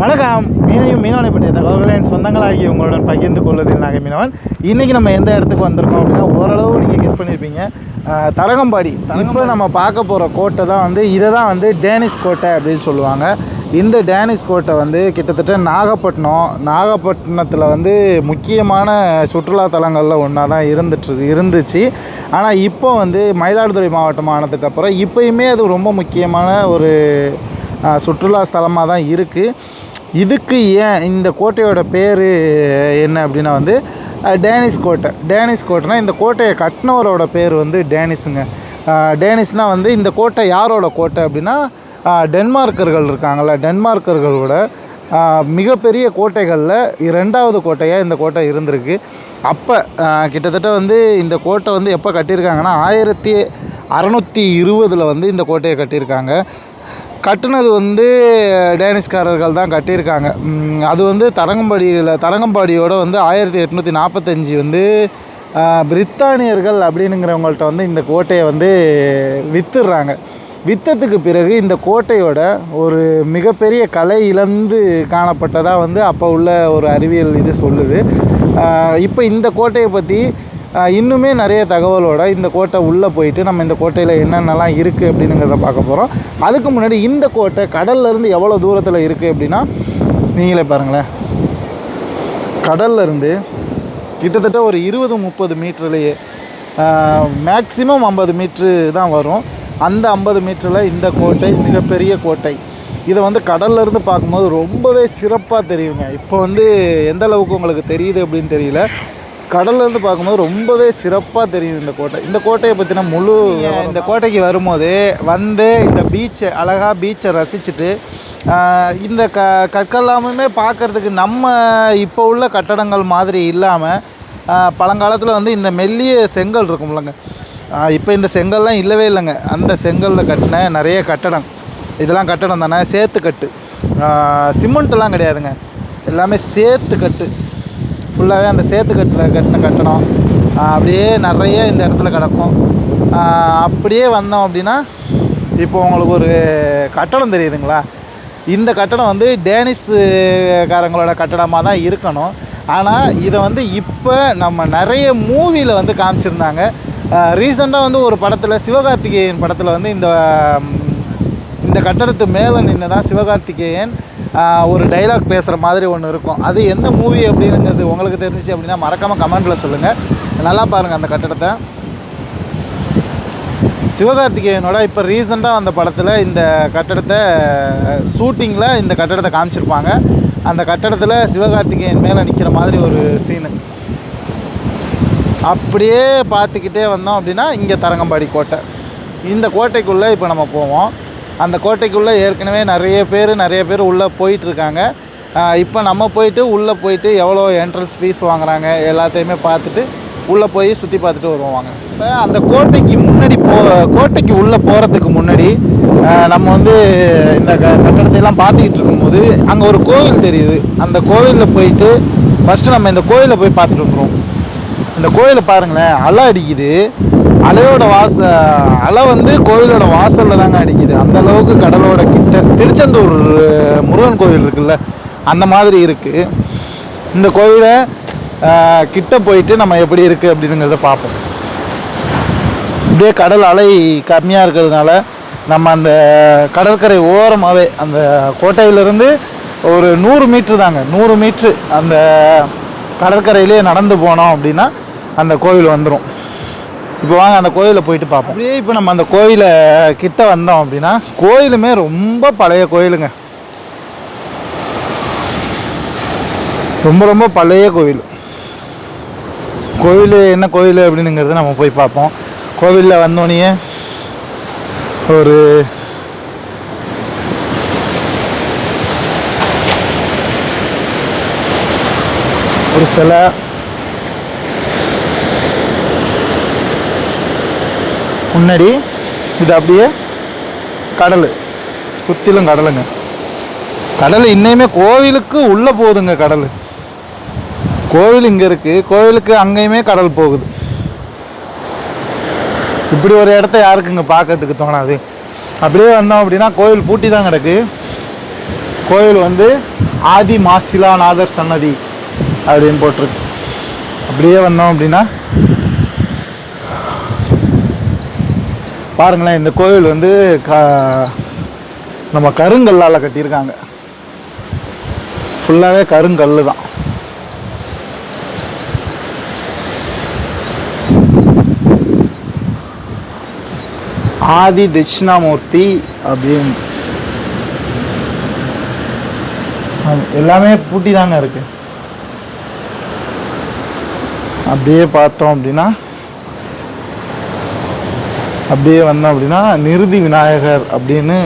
வணக்கம் மீனையும் தகவல்களை என் சொந்தங்களாகி உங்களுடன் பகிர்ந்து கொள்வதில் நாங்கள் மீனவன் இன்றைக்கி நம்ம எந்த இடத்துக்கு வந்திருக்கோம் அப்படின்னா ஓரளவு நீங்கள் கெஸ் பண்ணியிருப்பீங்க தரகம்பாடி இப்போ நம்ம பார்க்க போகிற கோட்டை தான் வந்து இதை தான் வந்து டேனிஷ் கோட்டை அப்படின்னு சொல்லுவாங்க இந்த டேனிஷ் கோட்டை வந்து கிட்டத்தட்ட நாகப்பட்டினம் நாகப்பட்டினத்தில் வந்து முக்கியமான சுற்றுலா தலங்களில் ஒன்றா தான் இருந்துட்டு இருந்துச்சு ஆனால் இப்போ வந்து மயிலாடுதுறை மாவட்டம் ஆனதுக்கப்புறம் இப்போயுமே அது ரொம்ப முக்கியமான ஒரு சுற்றுலா ஸ்தலமாக தான் இருக்குது இதுக்கு ஏன் இந்த கோட்டையோட பேர் என்ன அப்படின்னா வந்து டேனிஸ் கோட்டை டேனிஸ் கோட்டைனா இந்த கோட்டையை கட்டினவரோட பேர் வந்து டேனிஸுங்க டேனிஸ்னால் வந்து இந்த கோட்டை யாரோட கோட்டை அப்படின்னா டென்மார்க்கர்கள் இருக்காங்கள டென்மார்க்கர்களோட மிகப்பெரிய கோட்டைகளில் ரெண்டாவது கோட்டையாக இந்த கோட்டை இருந்திருக்கு அப்போ கிட்டத்தட்ட வந்து இந்த கோட்டை வந்து எப்போ கட்டியிருக்காங்கன்னா ஆயிரத்தி அறநூற்றி இருபதில் வந்து இந்த கோட்டையை கட்டியிருக்காங்க கட்டினது வந்து டேனிஷ்காரர்கள் தான் கட்டியிருக்காங்க அது வந்து தரங்கம்பாடியில் தரங்கம்பாடியோட வந்து ஆயிரத்தி எட்நூற்றி நாற்பத்தஞ்சு வந்து பிரித்தானியர்கள் அப்படின்னுங்கிறவங்கள்ட்ட வந்து இந்த கோட்டையை வந்து விற்றுடுறாங்க வித்தத்துக்கு பிறகு இந்த கோட்டையோட ஒரு மிகப்பெரிய கலை இழந்து காணப்பட்டதாக வந்து அப்போ உள்ள ஒரு அறிவியல் இது சொல்லுது இப்போ இந்த கோட்டையை பற்றி இன்னுமே நிறைய தகவலோட இந்த கோட்டை உள்ளே போயிட்டு நம்ம இந்த கோட்டையில் என்னென்னலாம் இருக்குது அப்படிங்கிறத பார்க்க போகிறோம் அதுக்கு முன்னாடி இந்த கோட்டை கடல்லேருந்து எவ்வளோ தூரத்தில் இருக்குது அப்படின்னா நீங்களே பாருங்களேன் கடல்லேருந்து கிட்டத்தட்ட ஒரு இருபது முப்பது மீட்டர்லேயே மேக்சிமம் ஐம்பது மீட்ரு தான் வரும் அந்த ஐம்பது மீட்டரில் இந்த கோட்டை மிகப்பெரிய கோட்டை இதை வந்து கடல்லேருந்து பார்க்கும்போது ரொம்பவே சிறப்பாக தெரியுங்க இப்போ வந்து எந்தளவுக்கு உங்களுக்கு தெரியுது அப்படின்னு தெரியல கடல்லேருந்து பார்க்கும்போது ரொம்பவே சிறப்பாக தெரியும் இந்த கோட்டை இந்த கோட்டையை பற்றின முழு இந்த கோட்டைக்கு வரும்போது வந்து இந்த பீச்சை அழகாக பீச்சை ரசிச்சுட்டு இந்த க கற்கெல்லாமே பார்க்குறதுக்கு நம்ம இப்போ உள்ள கட்டடங்கள் மாதிரி இல்லாமல் பழங்காலத்தில் வந்து இந்த மெல்லிய செங்கல் இருக்கும்லங்க இப்போ இந்த செங்கல்லாம் இல்லவே இல்லைங்க அந்த செங்கலில் கட்டின நிறைய கட்டடம் இதெல்லாம் கட்டடம் தானே சேத்துக்கட்டு சிமெண்ட்டெல்லாம் கிடையாதுங்க எல்லாமே சேத்துக்கட்டு ஃபுல்லாகவே அந்த சேத்து கட்டுற கட்டின கட்டணம் அப்படியே நிறைய இந்த இடத்துல கிடக்கும் அப்படியே வந்தோம் அப்படின்னா இப்போ உங்களுக்கு ஒரு கட்டடம் தெரியுதுங்களா இந்த கட்டடம் வந்து காரங்களோட கட்டடமாக தான் இருக்கணும் ஆனால் இதை வந்து இப்போ நம்ம நிறைய மூவியில் வந்து காமிச்சிருந்தாங்க ரீசெண்டாக வந்து ஒரு படத்தில் சிவகார்த்திகேயன் படத்தில் வந்து இந்த இந்த கட்டடத்து மேலே நின்று தான் சிவகார்த்திகேயன் ஒரு டைலாக் பேசுகிற மாதிரி ஒன்று இருக்கும் அது எந்த மூவி அப்படிங்கிறது உங்களுக்கு தெரிஞ்சிச்சு அப்படின்னா மறக்காமல் கமெண்ட்டில் சொல்லுங்கள் நல்லா பாருங்கள் அந்த கட்டடத்தை சிவகார்த்திகேயனோட இப்போ ரீசெண்டாக அந்த படத்தில் இந்த கட்டடத்தை ஷூட்டிங்கில் இந்த கட்டடத்தை காமிச்சிருப்பாங்க அந்த கட்டடத்தில் சிவகார்த்திகேயன் மேலே நிற்கிற மாதிரி ஒரு சீனு அப்படியே பார்த்துக்கிட்டே வந்தோம் அப்படின்னா இங்கே தரங்கம்பாடி கோட்டை இந்த கோட்டைக்குள்ளே இப்போ நம்ம போவோம் அந்த கோட்டைக்குள்ளே ஏற்கனவே நிறைய பேர் நிறைய பேர் உள்ளே போயிட்டுருக்காங்க இப்போ நம்ம போயிட்டு உள்ளே போயிட்டு எவ்வளோ என்ட்ரன்ஸ் ஃபீஸ் வாங்குறாங்க எல்லாத்தையுமே பார்த்துட்டு உள்ளே போய் சுற்றி பார்த்துட்டு வருவாங்க இப்போ அந்த கோட்டைக்கு முன்னாடி போ கோட்டைக்கு உள்ளே போகிறதுக்கு முன்னாடி நம்ம வந்து இந்த க கட்டடத்தையெல்லாம் பார்த்துக்கிட்டு இருக்கும்போது அங்கே ஒரு கோவில் தெரியுது அந்த கோவிலில் போயிட்டு ஃபஸ்ட்டு நம்ம இந்த கோயிலை போய் பார்த்துட்டு வந்துடுவோம் இந்த கோயிலை பாருங்களேன் அலை அடிக்குது அலையோட வாச அலை வந்து கோவிலோட வாசலில் தாங்க அடிக்குது அந்த அளவுக்கு கடலோட கிட்ட திருச்செந்தூர் முருகன் கோவில் இருக்குல்ல அந்த மாதிரி இருக்குது இந்த கோவிலை கிட்ட போயிட்டு நம்ம எப்படி இருக்குது அப்படிங்கிறத பார்ப்போம் இதே கடல் அலை கம்மியாக இருக்கிறதுனால நம்ம அந்த கடற்கரை ஓரமாகவே அந்த கோட்டையிலேருந்து ஒரு நூறு மீட்ரு தாங்க நூறு மீட்ரு அந்த கடற்கரையிலே நடந்து போனோம் அப்படின்னா அந்த கோவில் வந்துடும் இப்போ வாங்க அந்த கோயிலில் போயிட்டு பார்ப்போம் அப்படியே இப்போ நம்ம அந்த கோயிலை கிட்ட வந்தோம் அப்படின்னா கோயிலுமே ரொம்ப பழைய கோயிலுங்க ரொம்ப ரொம்ப பழைய கோயில் கோயில் என்ன கோயில் அப்படின்னுங்கிறத நம்ம போய் பார்ப்போம் கோவிலில் வந்தோடனே ஒரு ஒரு சிலை முன்னாடி இது அப்படியே கடல் சுற்றிலும் கடலுங்க கடல் இன்னையுமே கோவிலுக்கு உள்ளே போகுதுங்க கடல் கோவில் இங்கே இருக்குது கோவிலுக்கு அங்கேயுமே கடல் போகுது இப்படி ஒரு இடத்த யாருக்குங்க பார்க்கறதுக்கு தோணாது அப்படியே வந்தோம் அப்படின்னா கோவில் பூட்டி தான் கிடக்கு கோவில் வந்து ஆதி மாசிலா நாதர் சன்னதி அப்படின்னு போட்டிருக்கு அப்படியே வந்தோம் அப்படின்னா பாருங்களேன் இந்த கோவில் வந்து நம்ம கருங்கல்லால் கட்டியிருக்காங்க ஃபுல்லாகவே கருங்கல் தான் ஆதி தட்சிணாமூர்த்தி அப்படின்னு எல்லாமே பூட்டி தாங்க இருக்கு அப்படியே பார்த்தோம் அப்படின்னா அப்படியே வந்தோம் அப்படின்னா நிருதி விநாயகர் அப்படின்னு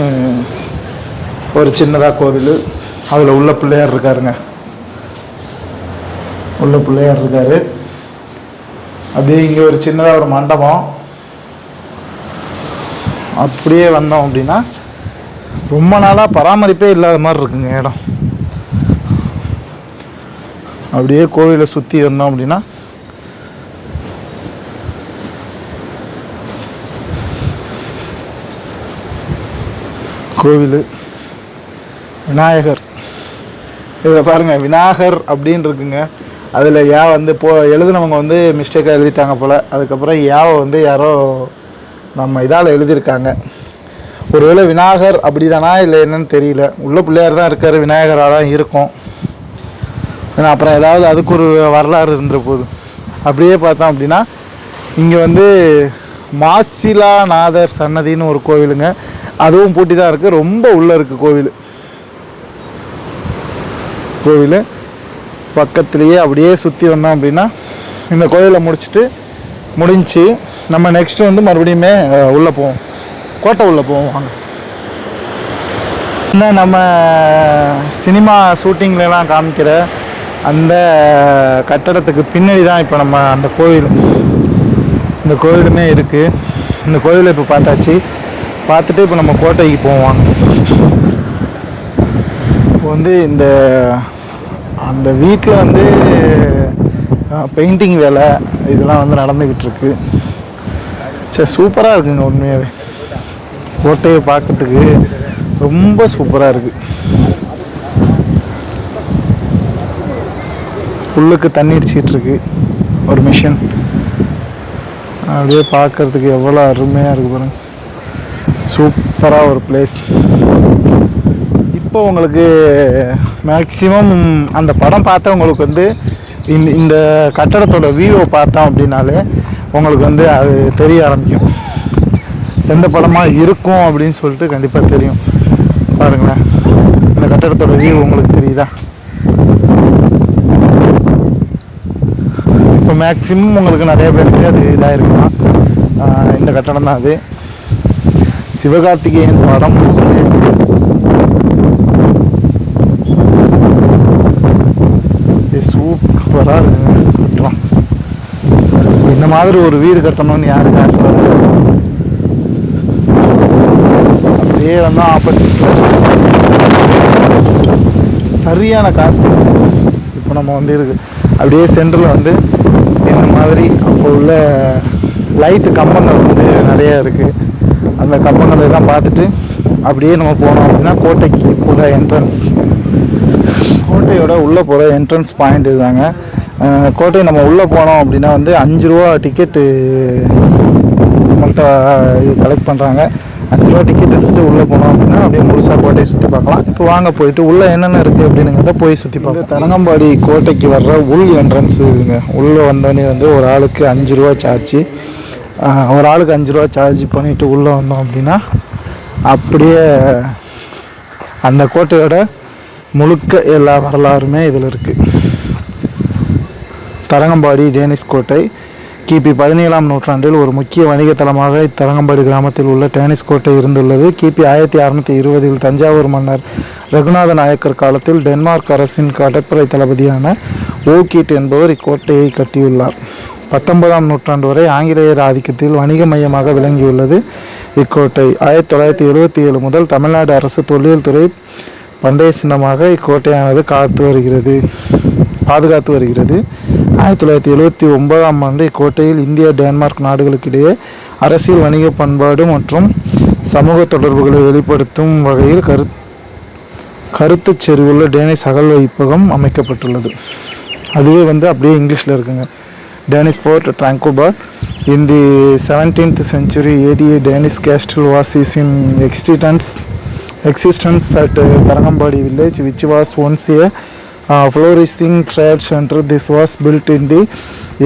ஒரு சின்னதாக கோவில் அதில் உள்ள பிள்ளையார் இருக்காருங்க உள்ள பிள்ளையார் இருக்கார் அப்படியே இங்கே ஒரு சின்னதாக ஒரு மண்டபம் அப்படியே வந்தோம் அப்படின்னா ரொம்ப நாளாக பராமரிப்பே இல்லாத மாதிரி இருக்குங்க இடம் அப்படியே கோவிலை சுற்றி வந்தோம் அப்படின்னா கோவில் விநாயகர் இதில் பாருங்கள் விநாயகர் அப்படின்னு இருக்குங்க அதில் யா வந்து போ எழுதுனவங்க வந்து மிஸ்டேக்காக எழுதிட்டாங்க போல் அதுக்கப்புறம் யாவை வந்து யாரோ நம்ம இதால் எழுதியிருக்காங்க ஒருவேளை விநாயகர் அப்படி தானா இல்லை என்னன்னு தெரியல உள்ள பிள்ளையார் தான் இருக்கார் விநாயகராக தான் இருக்கும் ஏன்னா அப்புறம் ஏதாவது அதுக்கு ஒரு வரலாறு இருந்துரு போகுது அப்படியே பார்த்தோம் அப்படின்னா இங்கே வந்து மாசிலாநாதர் சன்னதின்னு ஒரு கோவிலுங்க அதுவும் பூட்டி தான் இருக்குது ரொம்ப உள்ளே இருக்குது கோவில் கோவில் பக்கத்துலேயே அப்படியே சுற்றி வந்தோம் அப்படின்னா இந்த கோவிலை முடிச்சுட்டு முடிஞ்சு நம்ம நெக்ஸ்ட்டு வந்து மறுபடியுமே உள்ளே போவோம் கோட்டை உள்ளே போவோம் வாங்க இன்னும் நம்ம சினிமா ஷூட்டிங்லாம் காமிக்கிற அந்த கட்டடத்துக்கு பின்னாடி தான் இப்போ நம்ம அந்த கோவில் இந்த கோவிலுமே இருக்குது இந்த கோவிலை இப்போ பார்த்தாச்சு பார்த்துட்டு இப்போ நம்ம கோட்டைக்கு போவோம் இப்போ வந்து இந்த அந்த வீட்டில் வந்து பெயிண்டிங் வேலை இதெல்லாம் வந்து நடந்துக்கிட்டு இருக்கு சரி சூப்பராக இருக்குங்க உண்மையாகவே கோட்டையை பார்க்கறதுக்கு ரொம்ப சூப்பராக இருக்குது உள்ளுக்கு தண்ணி அடிச்சிக்கிட்டு இருக்கு ஒரு மிஷின் அப்படியே பார்க்குறதுக்கு எவ்வளோ அருமையாக இருக்குது பாருங்க சூப்பராக ஒரு பிளேஸ் இப்போ உங்களுக்கு மேக்ஸிமம் அந்த படம் பார்த்தவங்களுக்கு வந்து இந்த இந்த கட்டடத்தோட வியூவை பார்த்தோம் அப்படின்னாலே உங்களுக்கு வந்து அது தெரிய ஆரம்பிக்கும் எந்த படமாக இருக்கும் அப்படின்னு சொல்லிட்டு கண்டிப்பாக தெரியும் பாருங்களேன் இந்த கட்டடத்தோட வியூ உங்களுக்கு தெரியுதா இப்போ மேக்ஸிமம் உங்களுக்கு நிறைய பேருக்கு அது இதாக இருக்கலாம் இந்த கட்டடம் தான் அது சிவகார்த்திகேயன் படம் சூப்பராக கட்டுறோம் இந்த மாதிரி ஒரு வீடு கட்டணும்னு யாரும் ஆசை அப்படியே வந்து ஆப்போசிட் சரியான காற்று இப்போ நம்ம வந்து இருக்கு அப்படியே சென்டரில் வந்து இந்த மாதிரி அப்போ உள்ள லைட்டு கம்பங்கள் வந்து நிறையா இருக்குது அந்த கம்பங்கள் எல்லாம் பார்த்துட்டு அப்படியே நம்ம போனோம் அப்படின்னா கோட்டைக்கு போகிற என்ட்ரன்ஸ் கோட்டையோட உள்ளே போகிற என்ட்ரன்ஸ் பாயிண்ட் இதுதாங்க கோட்டை நம்ம உள்ளே போனோம் அப்படின்னா வந்து அஞ்சு ரூபா டிக்கெட்டு நம்மள்கிட்ட கலெக்ட் பண்ணுறாங்க அஞ்சு ரூபா டிக்கெட் எடுத்துகிட்டு உள்ளே போனோம் அப்படின்னா அப்படியே முழுசாக கோட்டையை சுற்றி பார்க்கலாம் இப்போ வாங்க போயிட்டு உள்ளே என்னென்ன இருக்குது அப்படிங்கிறத போய் சுற்றி பார்க்க தரங்கம்பாடி கோட்டைக்கு வர்ற உள் என்ட்ரன்ஸ் இதுங்க உள்ளே வந்தோடனே வந்து ஒரு ஆளுக்கு அஞ்சு ரூபா சார்ஜ் ஒரு ஆளுக்கு அஞ்சு ரூபா சார்ஜ் பண்ணிவிட்டு உள்ளே வந்தோம் அப்படின்னா அப்படியே அந்த கோட்டையோட முழுக்க எல்லா வரலாறுமே இதில் இருக்குது தரங்கம்பாடி டேனிஸ் கோட்டை கிபி பதினேழாம் நூற்றாண்டில் ஒரு முக்கிய வணிக தலமாக இத்தரங்கம்பாடி கிராமத்தில் உள்ள டேனிஸ் கோட்டை இருந்துள்ளது கிபி ஆயிரத்தி அறுநூற்றி இருபதில் தஞ்சாவூர் மன்னர் ரகுநாத நாயக்கர் காலத்தில் டென்மார்க் அரசின் கடற்படை தளபதியான ஓகீட் என்பவர் இக்கோட்டையை கட்டியுள்ளார் பத்தொன்பதாம் நூற்றாண்டு வரை ஆங்கிலேயர் ஆதிக்கத்தில் வணிக மையமாக விளங்கியுள்ளது இக்கோட்டை ஆயிரத்தி தொள்ளாயிரத்தி எழுபத்தி ஏழு முதல் தமிழ்நாடு அரசு தொழில் துறை பண்டைய சின்னமாக இக்கோட்டையானது காத்து வருகிறது பாதுகாத்து வருகிறது ஆயிரத்தி தொள்ளாயிரத்தி எழுபத்தி ஒன்பதாம் ஆண்டு இக்கோட்டையில் இந்தியா டென்மார்க் நாடுகளுக்கிடையே அரசியல் வணிக பண்பாடு மற்றும் சமூக தொடர்புகளை வெளிப்படுத்தும் வகையில் கரு கருத்து செறிவுள்ள டேனிஷ் அகல் வைப்பகம் அமைக்கப்பட்டுள்ளது அதுவே வந்து அப்படியே இங்கிலீஷில் இருக்குங்க Danish fort Tranquebar in the seventeenth century ATA Danish castle was is in existence existence at Tharangambadi village which was once a flourishing trade center. This was built in the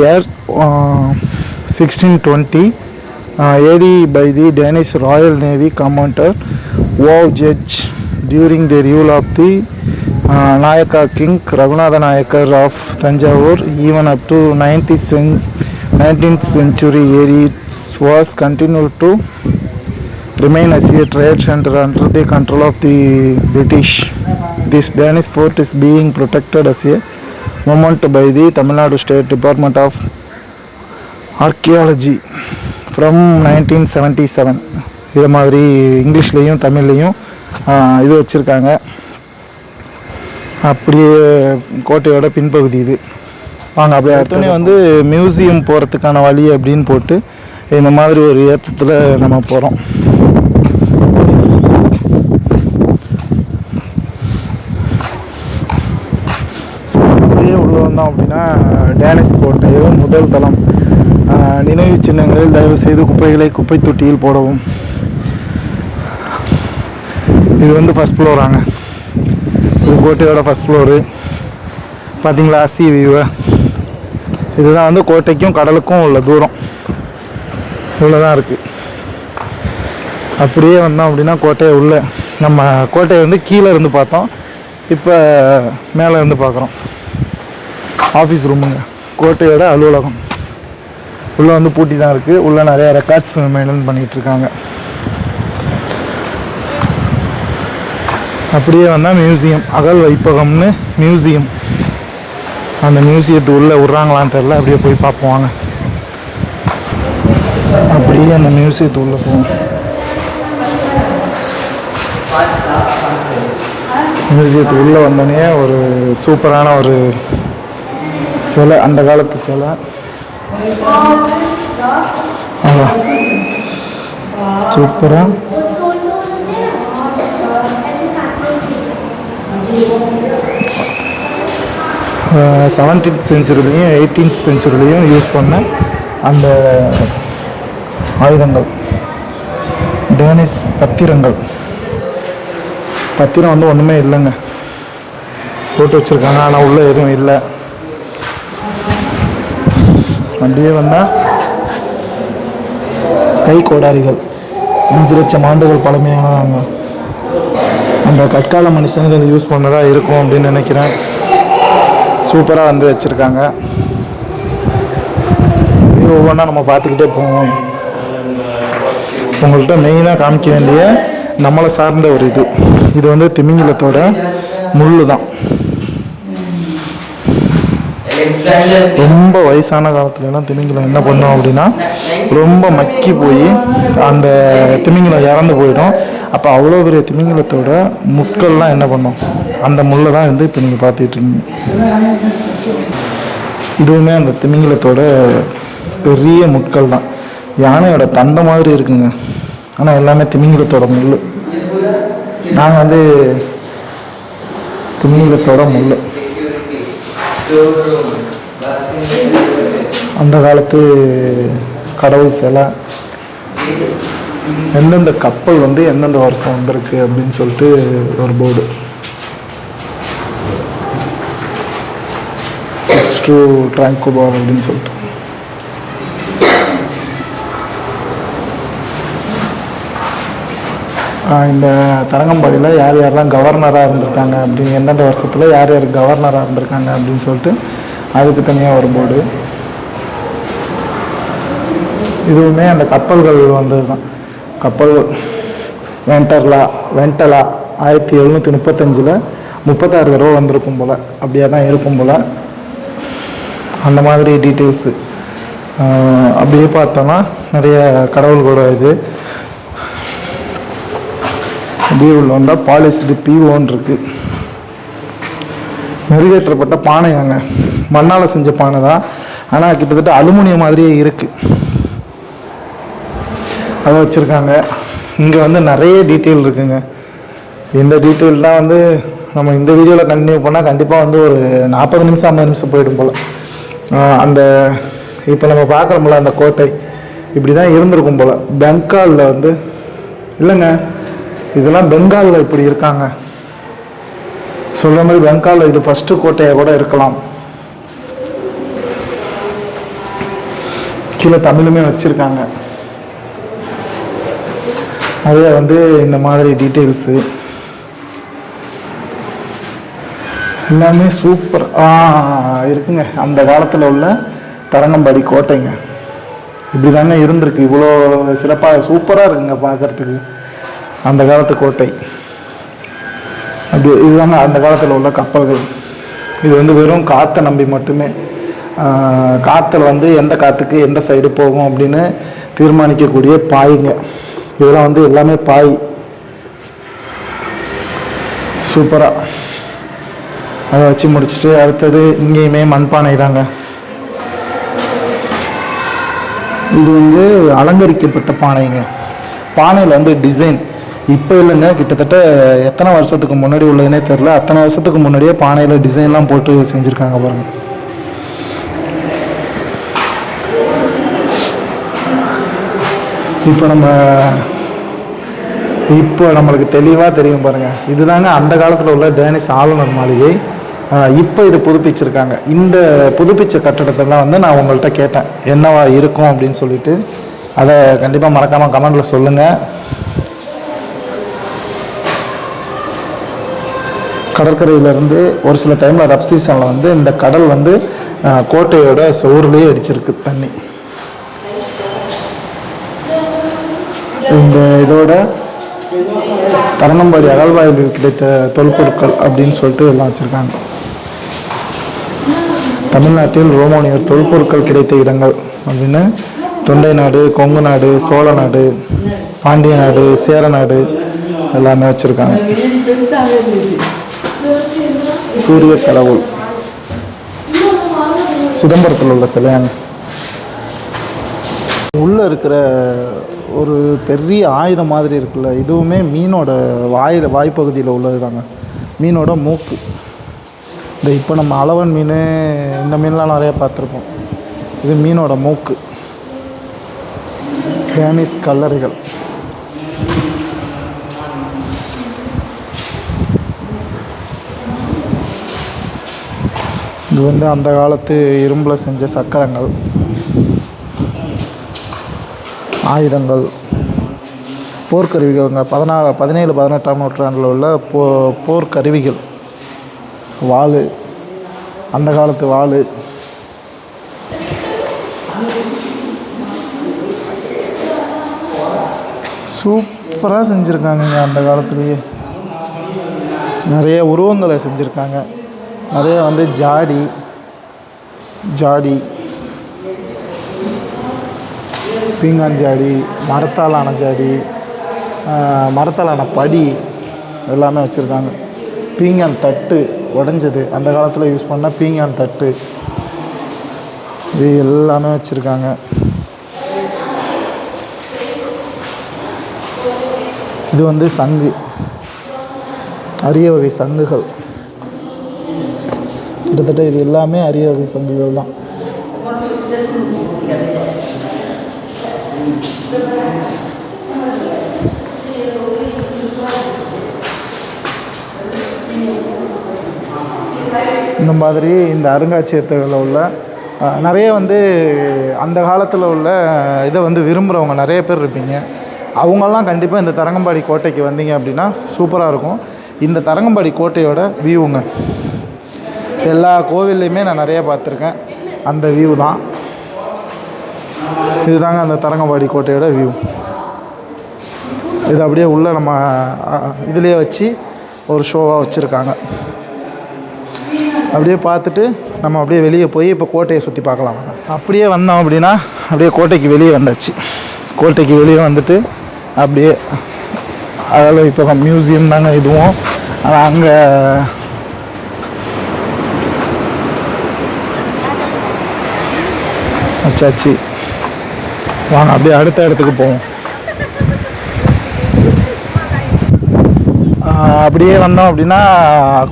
year 1620 uh, uh, AD by the Danish Royal Navy commander Vojtech during the rule of the uh, Nayaka king Raghunatha Nayakar of Tanjavur. Even up to 19th century it was continued to remain as a trade center under the control of the British. This Danish fort is being protected as a monument by the Tamil Nadu State Department of Archaeology from nineteen seventy seven இது மாதிரி இங்கிலீஷ்லேயும் தமிழ்லேயும் இது வச்சுருக்காங்க அப்படியே கோட்டையோட பின்பகுதி இது வாங்க அப்படியே அடுத்தோடனே வந்து மியூசியம் போகிறதுக்கான வழி அப்படின்னு போட்டு இந்த மாதிரி ஒரு ஏற்றத்தில் நம்ம போகிறோம் வந்தோம் அப்படின்னா டேனிஸ் கோட்டையும் முதல் தளம் நினைவு சின்னங்களில் செய்து குப்பைகளை குப்பை தொட்டியில் போடவும் இது வந்து ஃபஸ்ட் ஃப்ளோராங்க இது கோட்டையோட ஃபஸ்ட் ஃப்ளோரு பார்த்தீங்களா சி வியூ இதுதான் வந்து கோட்டைக்கும் கடலுக்கும் உள்ள தூரம் இவ்வளோ தான் இருக்குது அப்படியே வந்தோம் அப்படின்னா கோட்டையை உள்ளே நம்ம கோட்டையை வந்து கீழே இருந்து பார்த்தோம் இப்போ மேலே இருந்து பார்க்குறோம் ஆஃபீஸ் ரூமுங்க கோட்டையோட அலுவலகம் உள்ளே வந்து பூட்டி தான் இருக்குது உள்ளே நிறைய ரெக்கார்ட்ஸ் மெயின்டைன் பண்ணிகிட்டு இருக்காங்க அப்படியே வந்தால் மியூசியம் அகல் வைப்பகம்னு மியூசியம் அந்த மியூசியத்து உள்ளே விட்றாங்களான்னு தெரில அப்படியே போய் பார்ப்போங்க அப்படியே அந்த மியூசியத்து உள்ளே போவோம் மியூசியத்து உள்ளே வந்தோடனே ஒரு சூப்பரான ஒரு சிலை அந்த காலத்து சிலை சூப்பராக செவன்டீன்த் செஞ்சுரிலையும் எயிட்டீன்த் செஞ்சுரிலையும் யூஸ் பண்ண அந்த ஆயுதங்கள் டேனிஸ் பத்திரங்கள் பத்திரம் வந்து ஒன்றுமே இல்லைங்க போட்டு வச்சுருக்காங்க ஆனால் உள்ளே எதுவும் இல்லை வண்டியே வந்தால் கை கோடாரிகள் அஞ்சு லட்சம் ஆண்டுகள் பழமையானதாங்க அந்த கற்கால மனுஷனுக்கு யூஸ் பண்ணதாக இருக்கும் அப்படின்னு நினைக்கிறேன் சூப்பராக வந்து வச்சுருக்காங்க ஒவ்வொன்றா நம்ம பார்த்துக்கிட்டே போவோம் உங்கள்கிட்ட மெயினாக காமிக்க வேண்டிய நம்மளை சார்ந்த ஒரு இது இது வந்து திமிங்கிலத்தோட முள் தான் ரொம்ப வயசான காலத்துலலாம் திமிங்கலம் என்ன பண்ணும் அப்படின்னா ரொம்ப மக்கி போய் அந்த திமிங்கலம் இறந்து போயிடும் அப்போ அவ்வளோ பெரிய திமிங்கலத்தோட முட்கள்லாம் என்ன பண்ணும் அந்த முள்ளை தான் வந்து இப்போ நீங்கள் பார்த்துட்டு இருக்கீங்க இதுவுமே அந்த திமிங்கலத்தோட பெரிய முட்கள் தான் யானையோட தண்டை மாதிரி இருக்குங்க ஆனால் எல்லாமே திமிங்கலத்தோட முள் நாங்கள் வந்து திமிங்கலத்தோட முள் அந்த காலத்து கடவுள் சிலை எந்தெந்த கப்பல் வந்து எந்தெந்த வருஷம் வந்திருக்கு அப்படின்னு சொல்லிட்டு ஒரு போர்டு சிக்ஸ் டூ ட்ராங்கோபார் அப்படின்னு சொல்லிட்டு இந்த தரங்கம்பாடியில் யார் யாரெல்லாம் கவர்னராக இருந்திருக்காங்க அப்படின்னு எந்தெந்த வருஷத்தில் யார் யார் கவர்னராக இருந்திருக்காங்க அப்படின்னு சொல்லிட்டு அதுக்கு தனியாக ஒரு போர்டு இதுவுமே அந்த கப்பல்கள் வந்தது தான் கப்பல்கள் வெண்டர்லா வெண்டலா ஆயிரத்தி எழுநூற்றி முப்பத்தஞ்சில் முப்பத்தாறு தடவை வந்திருக்கும் போல் அப்படியே தான் இருக்கும் போல் அந்த மாதிரி டீட்டெயில்ஸு அப்படியே பார்த்தோன்னா நிறைய கடவுள்களோட இது அப்படியே உள்ள வந்தால் பாலிஸ்டு பிஓன்னு இருக்குது மெருகேற்றப்பட்ட பானையாங்க மண்ணால் செஞ்ச பானை தான் ஆனால் கிட்டத்தட்ட அலுமினியம் மாதிரியே இருக்குது அதை வச்சுருக்காங்க இங்கே வந்து நிறைய டீட்டெயில் இருக்குங்க இந்த டீட்டெயில் தான் வந்து நம்ம இந்த வீடியோவில் கண்டினியூ பண்ணால் கண்டிப்பாக வந்து ஒரு நாற்பது நிமிஷம் ஐம்பது நிமிஷம் போயிடும் போல் அந்த இப்போ நம்ம பார்க்குறோம்ல அந்த கோட்டை இப்படி தான் இருந்திருக்கும் போல் பெங்காலில் வந்து இல்லைங்க இதெல்லாம் பெங்காலில் இப்படி இருக்காங்க சொல்கிற மாதிரி பெங்கால் இது ஃபஸ்ட்டு கோட்டையை கூட இருக்கலாம் கீழே தமிழுமே வச்சுருக்காங்க நிறைய வந்து இந்த மாதிரி டீட்டெயில்ஸு எல்லாமே சூப்பர் இருக்குங்க அந்த காலத்தில் உள்ள தரங்கம்பாடி கோட்டைங்க இப்படி தாங்க இருந்திருக்கு இவ்வளோ சிறப்பாக சூப்பராக இருக்குங்க பார்க்குறதுக்கு அந்த காலத்து கோட்டை அப்படி இதுதாங்க அந்த காலத்தில் உள்ள கப்பல்கள் இது வந்து வெறும் காற்றை நம்பி மட்டுமே காற்றுல வந்து எந்த காற்றுக்கு எந்த சைடு போகும் அப்படின்னு தீர்மானிக்கக்கூடிய பாய்ங்க இதெல்லாம் வந்து எல்லாமே பாய் சூப்பராக அதை வச்சு முடிச்சுட்டு அடுத்தது இங்கேயுமே மண்பானை தாங்க இது வந்து அலங்கரிக்கப்பட்ட பானைங்க பானையில் வந்து டிசைன் இப்போ இல்லைங்க கிட்டத்தட்ட எத்தனை வருஷத்துக்கு முன்னாடி உள்ளதுனே தெரில அத்தனை வருஷத்துக்கு முன்னாடியே பானையில் டிசைன்லாம் போட்டு செஞ்சுருக்காங்க பாருங்கள் இப்போ நம்ம இப்போ நம்மளுக்கு தெளிவாக தெரியும் பாருங்கள் இதுதாங்க அந்த காலத்தில் உள்ள டேனிஷ் ஆளுநர் மாளிகை இப்போ இது புதுப்பிச்சிருக்காங்க இந்த புதுப்பிச்ச கட்டடத்தெல்லாம் வந்து நான் உங்கள்கிட்ட கேட்டேன் என்னவா இருக்கும் அப்படின்னு சொல்லிட்டு அதை கண்டிப்பாக மறக்காமல் கமெண்டில் சொல்லுங்கள் கடற்கரையிலேருந்து ஒரு சில டைமில் ரப் சீசனில் வந்து இந்த கடல் வந்து கோட்டையோட சோறுலேயே அடிச்சிருக்கு தண்ணி இந்த இதோட தரணம்பாடி அகழ்வாய்வில் கிடைத்த தொல்பொருட்கள் அப்படின்னு சொல்லிட்டு எல்லாம் வச்சுருக்காங்க தமிழ்நாட்டில் ரோமானியர் தொல்பொருட்கள் கிடைத்த இடங்கள் அப்படின்னு தொண்டை நாடு கொங்கு நாடு சோழ நாடு பாண்டிய நாடு சேர நாடு எல்லாமே வச்சுருக்காங்க சூரிய கடவுள் சிதம்பரத்தில் உள்ள சிலையான உள்ளே இருக்கிற ஒரு பெரிய ஆயுதம் மாதிரி இருக்குல்ல இதுவுமே மீனோட வாயில் வாய்ப்பகுதியில் உள்ளது தாங்க மீனோட மூக்கு இந்த இப்போ நம்ம அளவன் மீன் இந்த மீன்லாம் நிறையா பார்த்துருப்போம் இது மீனோட மூக்கு டேனிஷ் கல்லறைகள் இது வந்து அந்த காலத்து இரும்பில் செஞ்ச சக்கரங்கள் ஆயுதங்கள் போர்க்கருவிகள் பதினாலு பதினேழு பதினெட்டாம் நூற்றாண்டில் உள்ள போ போர்க்கருவிகள் வாள் அந்த காலத்து வாள் சூப்பராக செஞ்சுருக்காங்கங்க அந்த காலத்துலேயே நிறைய உருவங்களை செஞ்சுருக்காங்க நிறைய வந்து ஜாடி ஜாடி பீங்கான் ஜாடி மரத்தாலான ஜாடி மரத்தாலான படி எல்லாமே வச்சுருக்காங்க பீங்கான் தட்டு உடஞ்சது அந்த காலத்தில் யூஸ் பண்ண பீங்கான் தட்டு இது எல்லாமே வச்சுருக்காங்க இது வந்து சங்கு அரிய வகை சங்குகள் கிட்டத்தட்ட இது எல்லாமே அரிய வகை சங்குகள் தான் இந்த மாதிரி இந்த அருங்காட்சியகத்துல உள்ள நிறைய வந்து அந்த காலத்தில் உள்ள இதை வந்து விரும்புகிறவங்க நிறைய பேர் இருப்பீங்க அவங்கெல்லாம் கண்டிப்பாக இந்த தரங்கம்பாடி கோட்டைக்கு வந்தீங்க அப்படின்னா சூப்பராக இருக்கும் இந்த தரங்கம்பாடி கோட்டையோட வியூங்க எல்லா கோவில்லையுமே நான் நிறைய பார்த்துருக்கேன் அந்த வியூ தான் இதுதாங்க அந்த தரங்கம்பாடி கோட்டையோட வியூ இது அப்படியே உள்ளே நம்ம இதுலேயே வச்சு ஒரு ஷோவாக வச்சுருக்காங்க அப்படியே பார்த்துட்டு நம்ம அப்படியே வெளியே போய் இப்போ கோட்டையை சுற்றி பார்க்கலாம் அப்படியே வந்தோம் அப்படின்னா அப்படியே கோட்டைக்கு வெளியே வந்தாச்சு கோட்டைக்கு வெளியே வந்துட்டு அப்படியே அதில் இப்போ மியூசியம் தாங்க இதுவும் ஆனால் அங்கே அச்சாச்சி வாங்க அப்படியே அடுத்த இடத்துக்கு போவோம் அப்படியே வந்தோம் அப்படின்னா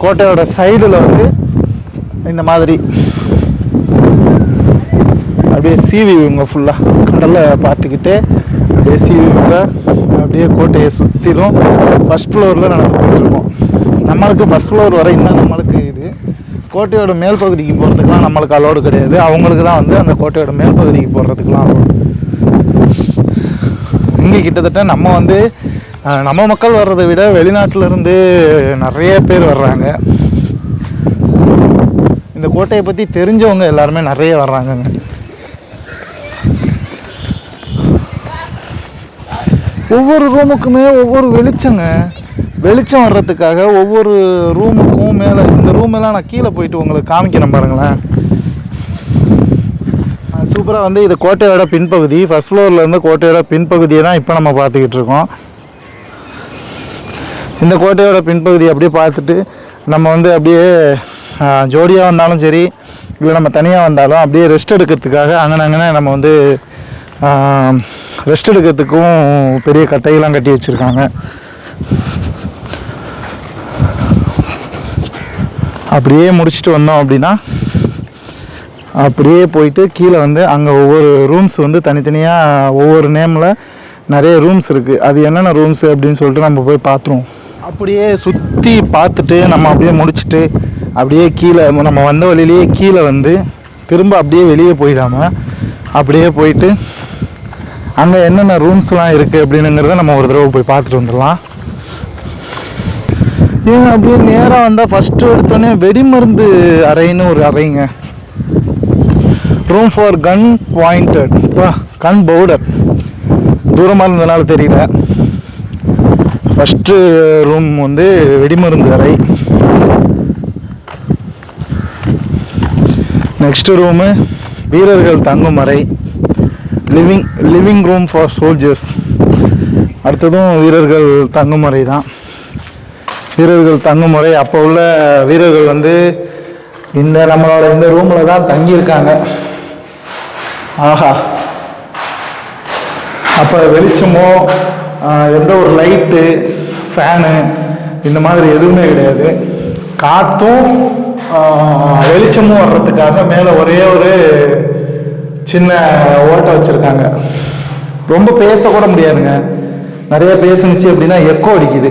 கோட்டையோட சைடில் வந்து இந்த மாதிரி அப்படியே சீவி இவங்க ஃபுல்லாக கடலை பார்த்துக்கிட்டு அப்படியே சீவி இவங்க அப்படியே கோட்டையை சுற்றிலும் ஃபஸ்ட் ஃப்ளோரில் நடந்து போயிட்டுருக்கோம் நம்மளுக்கு ஃபஸ்ட் ஃப்ளோர் வரையும் தான் நம்மளுக்கு இது கோட்டையோட மேல் பகுதிக்கு போகிறதுக்குலாம் நம்மளுக்கு அலோடு கிடையாது அவங்களுக்கு தான் வந்து அந்த கோட்டையோட மேல் பகுதிக்கு போகிறதுக்குலாம் அலோடு இங்கே கிட்டத்தட்ட நம்ம வந்து நம்ம மக்கள் வர்றதை விட வெளிநாட்டிலேருந்து நிறைய பேர் வர்றாங்க இந்த கோட்டையை பற்றி தெரிஞ்சவங்க எல்லாருமே நிறைய வர்றாங்கங்க ஒவ்வொரு ரூமுக்குமே ஒவ்வொரு வெளிச்சங்க வெளிச்சம் வர்றதுக்காக ஒவ்வொரு ரூமுக்கும் மேலே இந்த ரூமெல்லாம் நான் கீழே போயிட்டு உங்களுக்கு காமிக்கிறேன் பாருங்களேன் சூப்பராக வந்து இது கோட்டையோட பின்பகுதி ஃபஸ்ட் ஃப்ளோர்லேருந்து கோட்டையோட பின்பகுதியை தான் இப்போ நம்ம பார்த்துக்கிட்டு இருக்கோம் இந்த கோட்டையோட பின்பகுதி அப்படியே பார்த்துட்டு நம்ம வந்து அப்படியே ஜோடியாக வந்தாலும் சரி இல்லை நம்ம தனியாக வந்தாலும் அப்படியே ரெஸ்ட் எடுக்கிறதுக்காக அங்கே அங்கே நம்ம வந்து ரெஸ்ட் எடுக்கிறதுக்கும் பெரிய கட்டையெல்லாம் கட்டி வச்சுருக்காங்க அப்படியே முடிச்சுட்டு வந்தோம் அப்படின்னா அப்படியே போயிட்டு கீழே வந்து அங்கே ஒவ்வொரு ரூம்ஸ் வந்து தனித்தனியாக ஒவ்வொரு நேமில் நிறைய ரூம்ஸ் இருக்குது அது என்னென்ன ரூம்ஸ் அப்படின்னு சொல்லிட்டு நம்ம போய் பார்த்துருவோம் அப்படியே சுற்றி பார்த்துட்டு நம்ம அப்படியே முடிச்சுட்டு அப்படியே கீழே நம்ம வந்த வழியிலேயே கீழே வந்து திரும்ப அப்படியே வெளியே போயிடாமல் அப்படியே போயிட்டு அங்கே என்னென்ன ரூம்ஸ்லாம் இருக்குது அப்படின்னுங்கிறத நம்ம ஒரு தடவை போய் பார்த்துட்டு வந்துடலாம் இவங்க அப்படியே நேராக வந்தால் ஃபஸ்ட்டு எடுத்தோடனே வெடிமருந்து அறைன்னு ஒரு அறைங்க room for gun pointed gunpowder தூரமாக இருந்ததுனால தெரியல ஃபஸ்ட்டு ரூம் வந்து வெடிமருந்து அறை நெக்ஸ்ட்டு ரூமு வீரர்கள் தங்கும் அறை living living room for soldiers அடுத்ததும் வீரர்கள் தங்கும் அறை தான் வீரர்கள் தங்கும் முறை அப்போ உள்ள வீரர்கள் வந்து இந்த நம்மளோட இந்த ரூமில் தான் தங்கியிருக்காங்க ஆஹா அப்போ வெளிச்சமோ எந்த ஒரு லைட்டு ஃபேனு இந்த மாதிரி எதுவுமே கிடையாது காற்றும் வெளிச்சமும் வர்றதுக்காக மேலே ஒரே ஒரு சின்ன ஓட்டை வச்சுருக்காங்க ரொம்ப பேசக்கூட முடியாதுங்க நிறைய பேசுனுச்சு அப்படின்னா எக்கோ அடிக்குது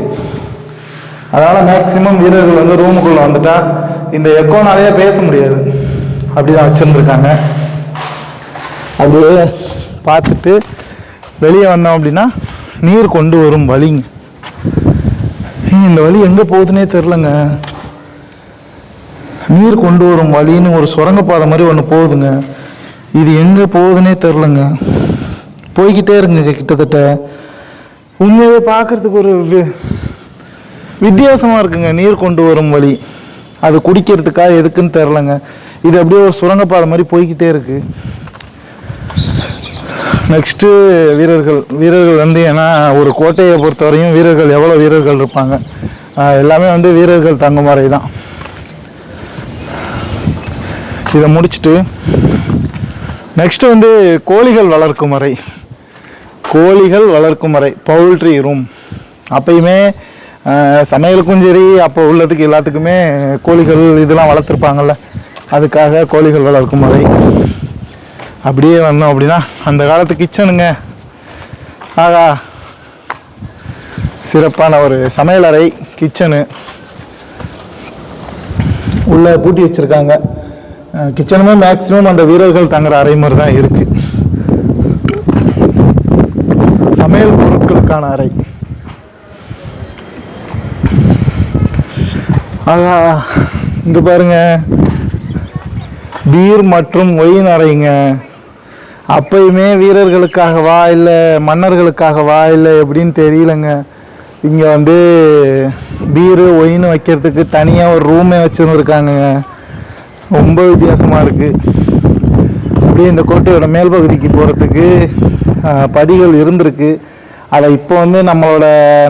அதனால மேக்சிமம் வீரர்கள் வந்து ரூமுக்குள்ளே வந்துட்டால் இந்த எக்கோனாலேயே பேச முடியாது அப்படி தான் வச்சுருந்துருக்காங்க அப்படியே பார்த்துட்டு வெளியே வந்தோம் அப்படின்னா நீர் கொண்டு வரும் வழிங்க இந்த வழி எங்கே போகுதுன்னே தெரிலங்க நீர் கொண்டு வரும் வழின்னு ஒரு சுரங்கப்பாதை மாதிரி ஒன்று போகுதுங்க இது எங்கே போகுதுன்னே தெரிலங்க போய்கிட்டே இருங்க கிட்டத்தட்ட உண்மையை பார்க்கறதுக்கு ஒரு வித்தியாசமாக இருக்குங்க நீர் கொண்டு வரும் வழி அது குடிக்கிறதுக்கா எதுக்குன்னு தெரிலங்க இது அப்படியே ஒரு சுரங்கப்பாதை மாதிரி போய்கிட்டே இருக்குது நெக்ஸ்ட்டு வீரர்கள் வீரர்கள் வந்து ஏன்னா ஒரு கோட்டையை பொறுத்தவரையும் வீரர்கள் எவ்வளோ வீரர்கள் இருப்பாங்க எல்லாமே வந்து வீரர்கள் தங்குமறை தான் இதை முடிச்சுட்டு நெக்ஸ்ட்டு வந்து கோழிகள் வளர்க்கும் முறை கோழிகள் வளர்க்கும் முறை பவுல்ட்ரி ரூம் அப்பயுமே சமையலுக்கும் சரி அப்போ உள்ளதுக்கு எல்லாத்துக்குமே கோழிகள் இதெல்லாம் வளர்த்துருப்பாங்கள்ல அதுக்காக கோழிகள் வளர்க்கும் முறை அப்படியே வந்தோம் அப்படின்னா அந்த காலத்து கிச்சனுங்க ஆகா சிறப்பான ஒரு சமையலறை கிச்சனு உள்ளே பூட்டி வச்சுருக்காங்க கிச்சனுமே மேக்ஸிமம் அந்த வீரர்கள் தங்குற அறை மாதிரி தான் இருக்குது சமையல் பொருட்களுக்கான அறை ஆகா இங்கே பாருங்க பீர் மற்றும் ஒயின் அறைங்க அப்பயுமே வீரர்களுக்காகவா இல்லை மன்னர்களுக்காகவா இல்லை எப்படின்னு தெரியலங்க இங்கே வந்து பீரு ஒயின் வைக்கிறதுக்கு தனியாக ஒரு ரூமே வச்சுருந்துருக்காங்க ரொம்ப வித்தியாசமாக இருக்குது அப்படியே இந்த கோட்டையோட மேல் பகுதிக்கு போகிறதுக்கு படிகள் இருந்திருக்கு அதை இப்போ வந்து நம்மளோட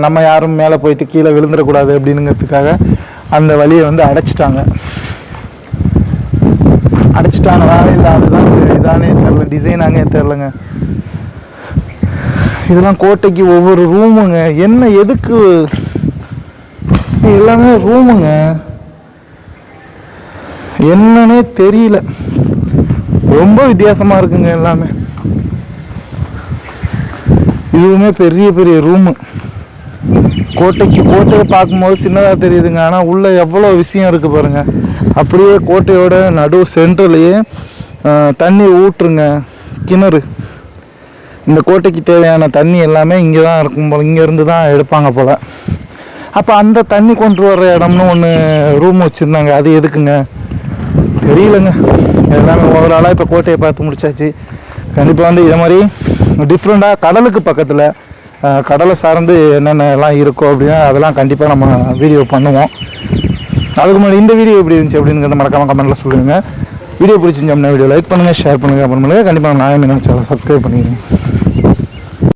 நம்ம யாரும் மேலே போயிட்டு கீழே விழுந்துடக்கூடாது அப்படின்னுங்கிறதுக்காக அந்த வழியை வந்து அடைச்சிட்டாங்க அடைச்சிட்டாங்களா இல்லை அதுதான் இதானே தெரில டிசைனாங்க தெரிலங்க இதெல்லாம் கோட்டைக்கு ஒவ்வொரு ரூமுங்க என்ன எதுக்கு எல்லாமே ரூமுங்க என்னன்னே தெரியல ரொம்ப வித்தியாசமாக இருக்குங்க எல்லாமே இதுவுமே பெரிய பெரிய ரூமு கோட்டைக்கு போட்டு பார்க்கும்போது சின்னதாக தெரியுதுங்க ஆனால் உள்ளே எவ்வளோ விஷயம் இருக்குது பாருங்கள் அப்படியே கோட்டையோட நடு சென்ட்ரலையே தண்ணி ஊற்றுங்க கிணறு இந்த கோட்டைக்கு தேவையான தண்ணி எல்லாமே இங்கே தான் இருக்கும் போல் இங்கேருந்து தான் எடுப்பாங்க போல் அப்போ அந்த தண்ணி கொண்டு வர்ற இடம்னு ஒன்று ரூம் வச்சுருந்தாங்க அது எதுக்குங்க தெரியலங்க எல்லாமே ஓவராலாக இப்போ கோட்டையை பார்த்து முடிச்சாச்சு கண்டிப்பாக வந்து இதை மாதிரி டிஃப்ரெண்ட்டாக கடலுக்கு பக்கத்தில் கடலை சார்ந்து என்னென்ன எல்லாம் இருக்கோ அப்படின்னா அதெல்லாம் கண்டிப்பாக நம்ம வீடியோ பண்ணுவோம் அதுக்கு முன்னாடி இந்த வீடியோ எப்படி இருந்துச்சு அப்படிங்கிறத மறக்காமல் கமெண்ட்டில் சொல்லுங்கள் வீடியோ பிடிச்சிருந்தோம்னா வீடியோ லைக் பண்ணுங்கள் ஷேர் பண்ணுங்கள் அப்புறம் பண்ணுங்கள் கண்டிப்பாக நான் என்ன சேனல் சப்ஸ்கிரைப் பண்ணிடுங்க